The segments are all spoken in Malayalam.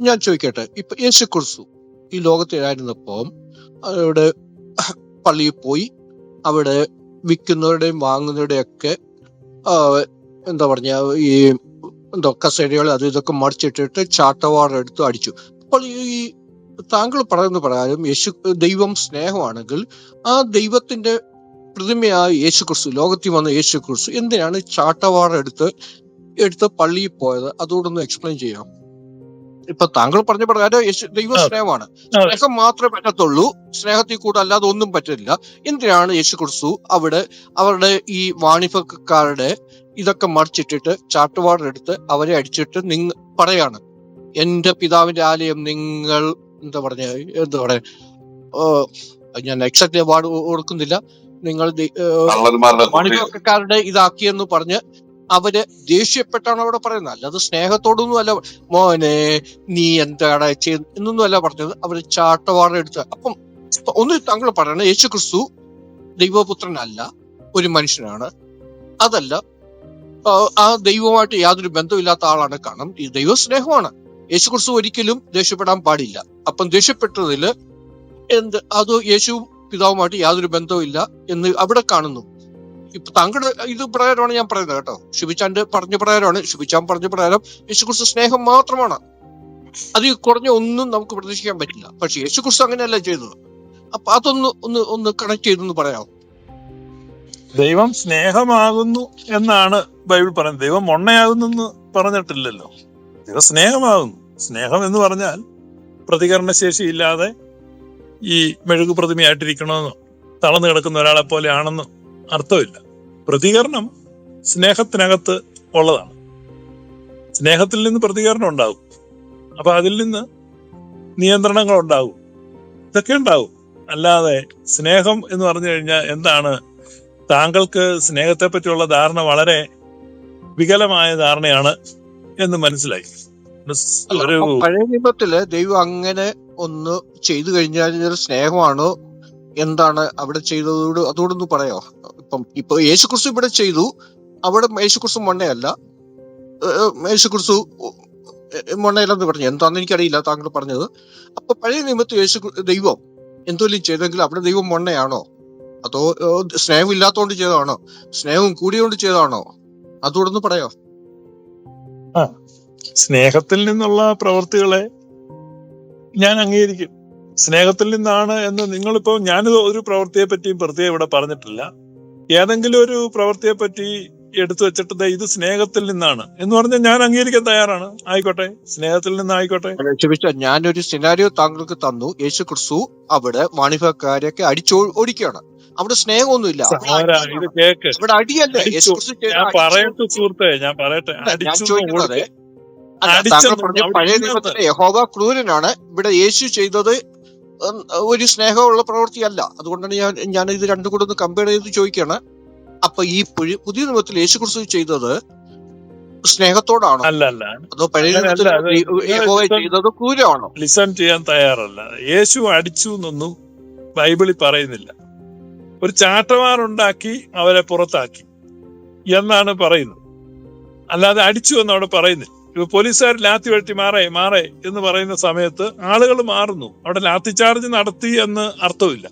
ഞാൻ ചോദിക്കട്ടെ ഇപ്പൊ യേശു ക്രിസ്തു ഈ ലോകത്തിലായിരുന്നപ്പോ അവിടെ പള്ളിയിൽ പോയി അവിടെ വിൽക്കുന്നവരുടെയും വാങ്ങുന്നവരുടെയും ഒക്കെ എന്താ പറഞ്ഞ ഈ എന്തോ കസേരകൾ അത് ഇതൊക്കെ മറിച്ചിട്ടിട്ട് ചാട്ടവാറെടുത്ത് അടിച്ചു. അപ്പോൾ ഈ താങ്കൾ പറയുന്ന പ്രകാരം യേശു ദൈവം സ്നേഹമാണെങ്കിൽ ആ ദൈവത്തിന്റെ പ്രതിമയായ യേശു ക്രിസ്തു ലോകത്തിൽ വന്ന യേശു ക്രിസ്തു എന്തിനാണ് ചാട്ടവാറെടുത്ത് എടുത്ത് പള്ളിയിൽ പോയത്? അതുകൊണ്ടൊന്ന് എക്സ്പ്ലെയിൻ ചെയ്യാം ഇപ്പൊ താങ്കൾ പറഞ്ഞ പ്രകാരം യേശു ദൈവ. സ്നേഹമാണ്. സ്നേഹം മാത്രമേ പറ്റത്തുള്ളൂ. സ്നേഹത്തിൽ കൂടെ അല്ലാതെ ഒന്നും പറ്റില്ല എന്തിനാണ് യേശു ക്രിസ്തു അവിടെ അവരുടെ ഈ വാണിഭക്കാരുടെ ഇതൊക്കെ മറിച്ചിട്ടിട്ട് ചാട്ടുവാറെടുത്ത് അവരെ അടിച്ചിട്ട് നിങ്ങ പറയാണ്. എന്റെ പിതാവിന്റെ ആലയം നിങ്ങൾ എന്താ പറഞ്ഞ? എന്താ പറയാ? ഞാൻ എക്സാക്ട് വാർഡ് ഓർക്കുന്നില്ല. നിങ്ങൾ വാണിഭക്കാരുടെ ഇതാക്കിയെന്ന് പറഞ്ഞ് അവർ ദേഷ്യപ്പെട്ടാണ് അവിടെ പറയുന്നത്. അല്ലാതെ സ്നേഹത്തോടൊന്നും അല്ല മോനെ നീ എന്താണ് ചെയ്ത് എന്നൊന്നും അല്ല പറഞ്ഞത്. അവർ ചാട്ടവാറ എടുത്ത് അപ്പം ഒന്ന് താങ്കൾ പറയണം. യേശു ക്രിസ്തു ദൈവപുത്രനല്ല ഒരു മനുഷ്യനാണ്. അതല്ല ആ, ദൈവമായിട്ട് യാതൊരു ബന്ധമില്ലാത്ത ആളാണ്. കാരണം ഈ ദൈവ സ്നേഹമാണ് യേശു ക്രിസ്തു ഒരിക്കലും ദേഷ്യപ്പെടാൻ പാടില്ല. അപ്പം ദേഷ്യപ്പെട്ടതിൽ എന്ത്? അത് യേശു പിതാവുമായിട്ട് യാതൊരു ബന്ധവുമില്ല എന്ന് അവിടെ കാണുന്നു. ഇപ്പൊ താങ്കളുടെ ഇത് പ്രകാരമാണ് ഞാൻ പറയുന്നത് കേട്ടോ. ശുഭിച്ചാന്റെ പറഞ്ഞ പ്രകാരമാണ് ശുഭിച്ചാൻ പറഞ്ഞ പ്രകാരം യേശുക്രിസ്തു സ്നേഹം മാത്രമാണ്. അത് കുറഞ്ഞ ഒന്നും നമുക്ക് പ്രതീക്ഷിക്കാൻ പറ്റില്ല. പക്ഷെ യേശുക്രിസ്തു അങ്ങനെയല്ല ചെയ്തത്. അപ്പൊ അതൊന്ന് ഒന്ന് ഒന്ന് കണക്ട് ചെയ്തെന്ന് പറയാം ദൈവം സ്നേഹമാകുന്നു എന്നാണ് ബൈബിൾ പറയുന്നത്. ദൈവം മൊണ്ണയാകുന്നു പറഞ്ഞിട്ടില്ലല്ലോ. ദൈവം സ്നേഹമാകുന്നു. സ്നേഹം എന്ന് പറഞ്ഞാൽ പ്രതികരണശേഷി ഇല്ലാതെ ഈ മെഴുകു പ്രതിമയായിട്ടിരിക്കണമെന്നോ തളർന്നു കിടക്കുന്ന ഒരാളെ പോലെ ആണെന്ന് അർത്ഥമില്ല. പ്രതികരണം സ്നേഹത്തിനകത്ത് ഉള്ളതാണ്. സ്നേഹത്തിൽ നിന്ന് പ്രതികരണം ഉണ്ടാകും. അപ്പൊ അതിൽ നിന്ന് നിയന്ത്രണങ്ങൾ ഉണ്ടാകും. ഇതൊക്കെ ഉണ്ടാവും അല്ലാതെ സ്നേഹം എന്ന് പറഞ്ഞു കഴിഞ്ഞാൽ എന്താണ്? താങ്കൾക്ക് സ്നേഹത്തെ പറ്റിയുള്ള ധാരണ വളരെ വികലമായ ധാരണയാണ് എന്ന് മനസ്സിലായി. പഴയ നിയമത്തിൽ ദൈവം അങ്ങനെ ഒന്ന് ചെയ്തു കഴിഞ്ഞാൽ സ്നേഹമാണോ എന്താണ് അവിടെ ചെയ്തതോട് അതോടൊന്ന് പറയോ ഇപ്പം ഇപ്പൊ യേശുക്രിസ്തു ഇവിടെ ചെയ്തു അവിടെ യേശുക്രിസ്തു മൊണ്ണയല്ല. യേശു യേശുക്രിസ്തു മൊണ്ണയല്ലെന്ന് പറഞ്ഞു. എന്താണെന്ന് എനിക്കറിയില്ല താങ്കൾ പറഞ്ഞത്. അപ്പൊ പഴയ നിയമത്ത് യേശു ദൈവം എന്തെങ്കിലും ചെയ്തെങ്കിൽ അവിടെ ദൈവം മൊണ്ണയാണോ? അതോ സ്നേഹം ഇല്ലാത്തോണ്ട് ചെയ്തതാണോ? സ്നേഹം കൂടിയോണ്ട് ചെയ്തതാണോ? അതോടൊന്ന് പറയോ സ്നേഹത്തിൽ നിന്നുള്ള പ്രവൃത്തികളെ ഞാൻ അംഗീകരിക്കും. സ്നേഹത്തിൽ നിന്നാണ് എന്ന് നിങ്ങളിപ്പോ ഞാനിത് ഒരു പ്രവൃത്തിയെ പറ്റിയും പ്രത്യേകം ഇവിടെ പറഞ്ഞിട്ടില്ല. ഏതെങ്കിലും ഒരു പ്രവൃത്തിയെ പറ്റി എടുത്തു വെച്ചിട്ട് ഇത് സ്നേഹത്തിൽ നിന്നാണ് എന്ന് പറഞ്ഞാൽ ഞാൻ അംഗീകരിക്കാൻ തയ്യാറാണ്. ആയിക്കോട്ടെ. സ്നേഹത്തിൽ നിന്നായിക്കോട്ടെ ക്ഷമിച്ച ഞാനൊരു സിനാരിയോ താങ്കൾക്ക് തന്നു. യേശു ക്രിസ്തു അവിടെ വാണിഭക്കാരെയൊക്കെ അടിച്ചോ ഓടിക്കുകയാണ്. അവിടെ സ്നേഹമൊന്നുമില്ല. ഇത് കേക്ക്. ഇവിടെ അടിയല്ലേ? അടിച്ചു. യേശു ക്രിസ്തു ഞാൻ പറയട്ടെ സുഹൃത്തെ ഞാൻ പറയട്ടെ. ഞാൻ അടിച്ചു പഴയ ദിവസത്തെ നിയമത്തിലെ യഹോവ ക്രൂരനാണ്. ഇവിടെ യേശു ചെയ്തത് ഒരു സ്നേഹമുള്ള പ്രവൃത്തിയല്ല. അതുകൊണ്ടാണ് ഞാൻ ഞാൻ ഇത് രണ്ടും കൂടെ ഒന്ന് കമ്പയർ ചെയ്ത് ചോദിക്കുകയാണ് അപ്പൊ ഈ പുതിയ നിയമത്തിൽ യേശു ക്രിസ്തു ചെയ്തത് സ്നേഹത്തോടാണോ? അല്ല അല്ല. അതോ ചെയ്തത് ക്രൂരമാണോ? ലിസൺ ചെയ്യാൻ തയ്യാറല്ല. യേശു അടിച്ചു എന്നൊന്നും ബൈബിളിൽ പറയുന്നില്ല. ഒരു ചാട്ടവാറുണ്ടാക്കി അവരെ പുറത്താക്കി എന്നാണ് പറയുന്നത്. അല്ലാതെ അടിച്ചു എന്ന് അവിടെ പറയുന്നില്ല. പോലീസുകാർ ലാത്തി വെട്ടി മാറേ മാറേ എന്ന് പറയുന്ന സമയത്ത് ആളുകൾ മാറുന്നു. അവിടെ ലാത്തി ചാർജ് നടത്തി എന്ന് അർത്ഥമില്ല.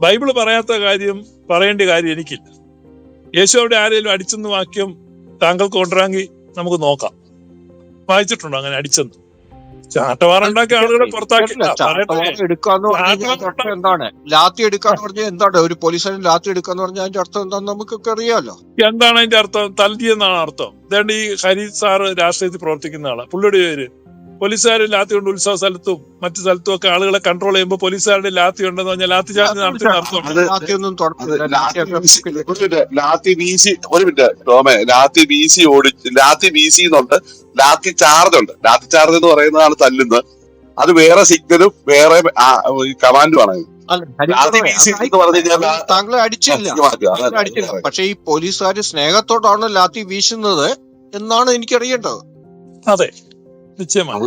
ബൈബിൾ പറയാത്ത കാര്യം പറയേണ്ട കാര്യം എനിക്കില്ല. യേശു അവിടെ ആരെങ്കിലും അടിച്ചെന്ന് വാക്യം താങ്കൾക്ക് കൊണ്ടുവരാമെങ്കിൽ നമുക്ക് നോക്കാം. വായിച്ചിട്ടുണ്ടോ അങ്ങനെ അടിച്ചെന്ന്? ആളുകളെ പുറത്താക്കി. എടുക്കാന്ന് അർത്ഥം എന്താണ്? ലാത്തി എടുക്കാന്ന് പറഞ്ഞാൽ എന്താണ്? ഒരു പോലീസുകാരൻ ലാത്തി എടുക്കാന്ന് പറഞ്ഞാൽ അതിന്റെ അർത്ഥം എന്താണെന്ന് നമുക്കൊക്കെ അറിയാമല്ലോ എന്താണ് അതിന്റെ അർത്ഥം? തല്ലിയെന്നാണ് അർത്ഥം. ഇതേണ്ട ഈ ഹരി സാറ് രാഷ്ട്രീയത്തിൽ പ്രവർത്തിക്കുന്ന ആളാണ് പുള്ളിയുടെ പേര് പോലീസുകാർ ലാത്തി കൊണ്ട് ഉത്സവ സ്ഥലത്തും മറ്റു സ്ഥലത്തും ഒക്കെ ആളുകളെ കൺട്രോൾ ചെയ്യുമ്പോൾ പോലീസുകാരുടെ ലാത്തി ഉണ്ടെന്ന് പറഞ്ഞാൽ ലാത്തി ചാർജ് നടത്തുന്ന അർത്ഥം ലാത്തി വീശി ഒരു മിനിറ്റ്. ടോമേ ലാത്തി വീശി ഓടി ലാത്തി വീശി എന്നുണ്ട് ലാത്തി ചാർജ് ഉണ്ട് ലാത്തി ചാർജ് എന്ന് പറയുന്നതാണ് തല്ലുന്നത്. അത് വേറെ സിഗ്നലും വേറെ കമാൻഡും ആണ്. താങ്കളെ അടിച്ചില്ല. അടിച്ചില്ല. പക്ഷെ ഈ പോലീസുകാർ സ്നേഹത്തോടാണ് ലാത്തി വീശുന്നത് എന്നാണ് എനിക്ക് അറിയേണ്ടത് അതെ. നിശ്ചയമാണ്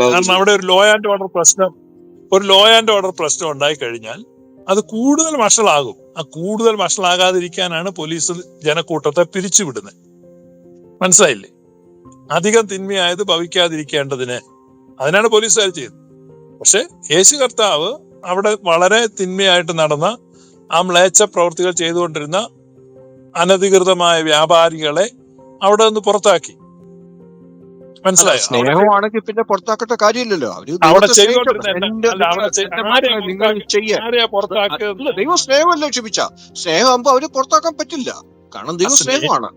കാരണം അവിടെ ഒരു ലോ ആൻഡ് ഓർഡർ പ്രശ്നം ഒരു ലോ ആൻഡ് ഓർഡർ പ്രശ്നം ഉണ്ടായി കഴിഞ്ഞാൽ അത് കൂടുതൽ വഷളാകും ആ കൂടുതൽ വഷളാകാതിരിക്കാനാണ് പോലീസ് ജനക്കൂട്ടത്തെ പിരിച്ചുവിടുന്നത്. മനസ്സിലായില്ലേ? അധികം തിന്മയായത് ഭവിക്കാതിരിക്കേണ്ടതിന് അതിനാണ് പോലീസുകാർ ചെയ്യുന്നത്. പക്ഷെ യേശു കർത്താവ് അവിടെ വളരെ തിന്മയായിട്ട് നടന്ന ആ മ്ലേച്ഛ പ്രവൃത്തികൾ ചെയ്തുകൊണ്ടിരുന്ന അനധികൃതമായ വ്യാപാരികളെ അവിടെ നിന്ന് പുറത്താക്കി. മനസ്സിലായോ? അവിടെ സ്നേഹമാണെങ്കിൽ പിന്നെ പുറത്താക്കേണ്ട കാര്യമില്ലല്ലോ. അവർ അവിടെ നിങ്ങൾ ദൈവം സ്നേഹമല്ലേ ക്ഷമിച്ച? സ്നേഹമാകുമ്പോ അവർ പുറത്താക്കാൻ പറ്റില്ല. കാരണം ദൈവം സ്നേഹമാണ്.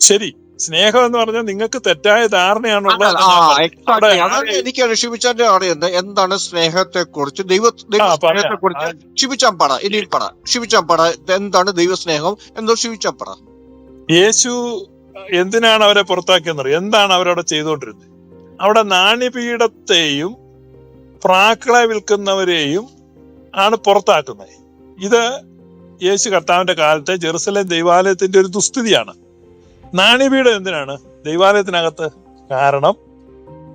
ശരി. സ്നേഹം എന്ന് പറഞ്ഞാൽ നിങ്ങൾക്ക് തെറ്റായ ധാരണയാണുള്ളത്. എനിക്ക് ഷിബിച്ചാന്റെ അറിയുന്നത് എന്താണ് സ്നേഹത്തെ കുറിച്ച് ദൈവ. സ്നേഹത്തെ കുറിച്ച് ഷിബിച്ചാൻ പറ ഇനി പറ. ഷിബിച്ചാൻ പറ. എന്താണ് ദൈവസ്നേഹം എന്തോ ഷിബിച്ചാൻ പറ. യേശു എന്തിനാണ് അവരെ പുറത്താക്കിയെന്നറിയോ? എന്താണ് അവരവിടെ ചെയ്തുകൊണ്ടിരുന്നത്? അവിടെ നാണ്യപീഠത്തെയും പ്രാക്കളെ വിൽക്കുന്നവരെയും ആണ് പുറത്താക്കുന്നത്. ഇത് യേശു കർത്താവിന്റെ കാലത്തെ ജെറുസലേം ദൈവാലയത്തിന്റെ ഒരു ദുസ്ഥിതിയാണ്. നാണ്യപീഠം എന്തിനാണ്? ദൈവാലയത്തിനകത്ത് കാരണം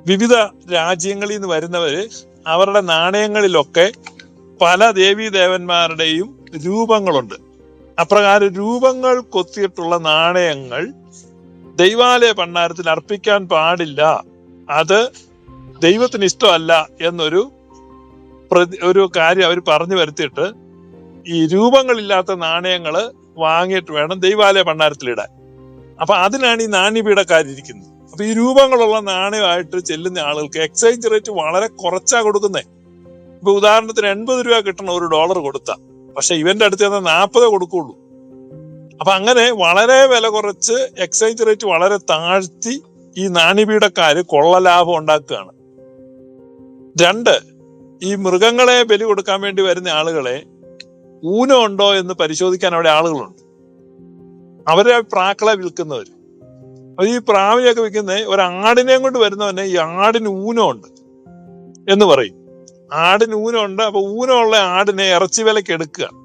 വിവിധ രാജ്യങ്ങളിൽ നിന്ന് വരുന്നവര് അവരുടെ നാണയങ്ങളിലൊക്കെ പല ദേവീ ദേവന്മാരുടെയും രൂപങ്ങളുണ്ട്. അപ്രകാരം രൂപങ്ങൾ കൊത്തിയിട്ടുള്ള നാണയങ്ങൾ ദൈവാലയ ഭണ്ഡാരത്തിൽ അർപ്പിക്കാൻ പാടില്ല. അത് ദൈവത്തിന് ഇഷ്ടമല്ല എന്നൊരു ഒരു കാര്യം അവർ പറഞ്ഞു വരുത്തിയിട്ട് ഈ രൂപങ്ങളില്ലാത്ത നാണയങ്ങൾ വാങ്ങിയിട്ട് വേണം ദൈവാലയ ഭണ്ഡാരത്തിലിടാൻ അപ്പൊ അതിനാണ് ഈ നാണ്യപീഠക്കാരിയിരിക്കുന്നത് അപ്പൊ ഈ രൂപങ്ങളുള്ള നാണയമായിട്ട് ചെല്ലുന്ന ആളുകൾക്ക് എക്സ്ചേഞ്ച് റേറ്റ് വളരെ കുറച്ചാ കൊടുക്കുന്നത് ഇപ്പൊ ഉദാഹരണത്തിന് എൺപത് രൂപ കിട്ടണം ഒരു ഡോളർ കൊടുത്ത. പക്ഷെ ഇവന്റെ അടുത്ത് തന്നെ നാൽപ്പതേ കൊടുക്കുള്ളൂ. അപ്പൊ അങ്ങനെ വളരെ വില കുറച്ച് എക്സ്ചേഞ്ച് റേറ്റ് വളരെ താഴ്ത്തി ഈ നാണ്യപീഠക്കാര് കൊള്ള ലാഭം ഉണ്ടാക്കുകയാണ്. രണ്ട് ഈ മൃഗങ്ങളെ ബലി കൊടുക്കാൻ വേണ്ടി വരുന്ന ആളുകളെ ഊനമുണ്ടോ എന്ന് പരിശോധിക്കാൻ അവിടെ ആളുകളുണ്ട്. അവരെ പ്രാക്കളെ വിൽക്കുന്നവർ അപ്പൊ ഈ പ്രാവിനെയൊക്കെ വിൽക്കുന്ന ഒരാടിനെയും കൊണ്ട് വരുന്നവനെ ഈ ആടിന് ഊനമുണ്ട് എന്ന് പറയും. ആടിന് ഊനമുണ്ട് അപ്പൊ ഊനമുള്ള ആടിനെ ഇറച്ചി വിലക്ക് എടുക്കുക.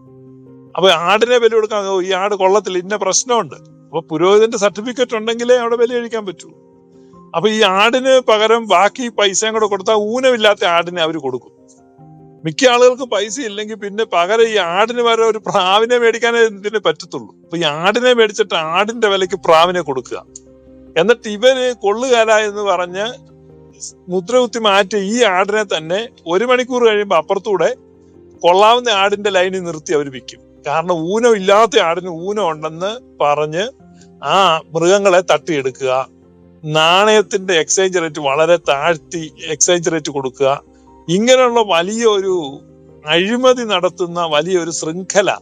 അപ്പൊ ആടിനെ ബലി കൊടുക്കാൻ ഈ ആട് കൊള്ളത്തില്ല ഇന്ന പ്രശ്നമുണ്ട്. അപ്പൊ പുരോഹിതന്റെ സർട്ടിഫിക്കറ്റ് ഉണ്ടെങ്കിലേ അവിടെ ബലി കഴിക്കാൻ പറ്റൂ അപ്പൊ ഈ ആടിന് പകരം ബാക്കി പൈസയും കൂടെ കൊടുത്താൽ ഊനമില്ലാത്ത ആടിനെ അവർ കൊടുക്കും. മിക്ക ആളുകൾക്ക് പൈസ ഇല്ലെങ്കിൽ പിന്നെ പകരം ഈ ആടിന് വരെ ഒരു പ്രാവിനെ മേടിക്കാനേ ഇതിന് പറ്റത്തുള്ളൂ. അപ്പൊ ഈ ആടിനെ മേടിച്ചിട്ട് ആടിന്റെ വിലക്ക് പ്രാവിനെ കൊടുക്കുക. എന്നിട്ട് ഇവർ കൊള്ളുകാര എന്ന് പറഞ്ഞ് മുദ്രകുത്തി മാറ്റി ഈ ആടിനെ തന്നെ ഒരു മണിക്കൂർ കഴിയുമ്പോൾ അപ്പുറത്തൂടെ കൊള്ളാവുന്ന ആടിന്റെ ലൈനിൽ നിർത്തി അവർ വിൽക്കും. കാരണം ഊനം ഇല്ലാത്ത ആടിന് ഊനം ഉണ്ടെന്ന് പറഞ്ഞ് ആ മൃഗങ്ങളെ തട്ടിയെടുക്കുക. നാണയത്തിന്റെ എക്സ്ചേഞ്ച് റേറ്റ് വളരെ താഴ്ത്തി എക്സ്ചേഞ്ച് റേറ്റ് കൊടുക്കുക. ഇങ്ങനെയുള്ള വലിയൊരു അഴിമതി നടത്തുന്ന വലിയൊരു ശൃംഖല.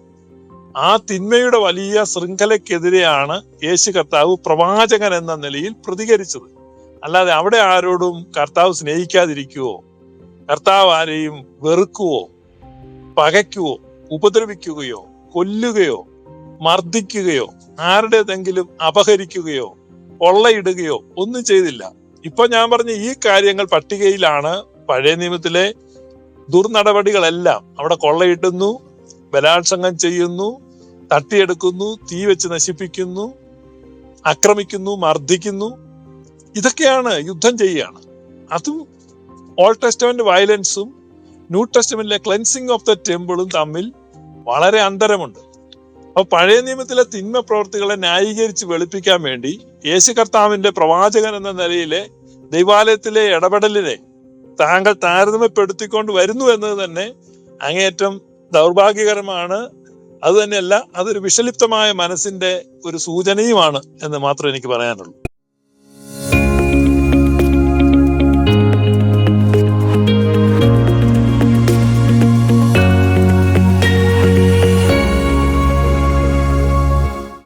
ആ തിന്മയുടെ വലിയ ശൃംഖലക്കെതിരെയാണ് യേശു കർത്താവ് പ്രവാചകൻ എന്ന നിലയിൽ പ്രതികരിച്ചത്. അല്ലാതെ അവിടെ ആരോടും കർത്താവ് സ്നേഹിക്കാതിരിക്കുവോ? കർത്താവ് ആരെയും വെറുക്കുവോ? പകയ്ക്കുവോ? ഉപദ്രവിക്കുകയോ കൊല്ലുകയോ മർദ്ദിക്കുകയോ ആരുടേതെങ്കിലും അപഹരിക്കുകയോ കൊള്ളയിടുകയോ ഒന്നും ചെയ്തില്ല. ഇപ്പൊ ഞാൻ പറഞ്ഞ ഈ കാര്യങ്ങൾ പട്ടികയിലാണ്. പഴയ നിയമത്തിലെ ദുർനടപടികളെല്ലാം അവിടെ കൊള്ളയിടുന്നു ബലാത്സംഗം ചെയ്യുന്നു തട്ടിയെടുക്കുന്നു തീ വെച്ച് നശിപ്പിക്കുന്നു ആക്രമിക്കുന്നു മർദ്ദിക്കുന്നു. ഇതൊക്കെയാണ് യുദ്ധം ചെയ്യുകയാണ്. അതും ഓൾഡ് ടെസ്റ്റമെന്റ് വയലൻസും ന്യൂ ടെസ്റ്റമെന്റിലെ ക്ലെൻസിങ് ഓഫ് ദ ടെമ്പിളും തമ്മിൽ വളരെ അന്തരമുണ്ട്. അപ്പൊ പഴയ നിയമത്തിലെ തിന്മ പ്രവർത്തികളെ ന്യായീകരിച്ച് വെളുപ്പിക്കാൻ വേണ്ടി യേശു കർത്താവിന്റെ പ്രവാചകൻ എന്ന നിലയിലെ ദൈവാലയത്തിലെ ഇടപെടലിനെ താങ്കൾ താരതമ്യപ്പെടുത്തിക്കൊണ്ട് വരുന്നു എന്നത് തന്നെ അങ്ങേയറ്റം ദൗർഭാഗ്യകരമാണ്. അത് തന്നെയല്ല അതൊരു വിഷലിപ്തമായ മനസ്സിന്റെ ഒരു സൂചനയുമാണ് എന്ന് മാത്രമേ എനിക്ക് പറയാനുള്ളൂ.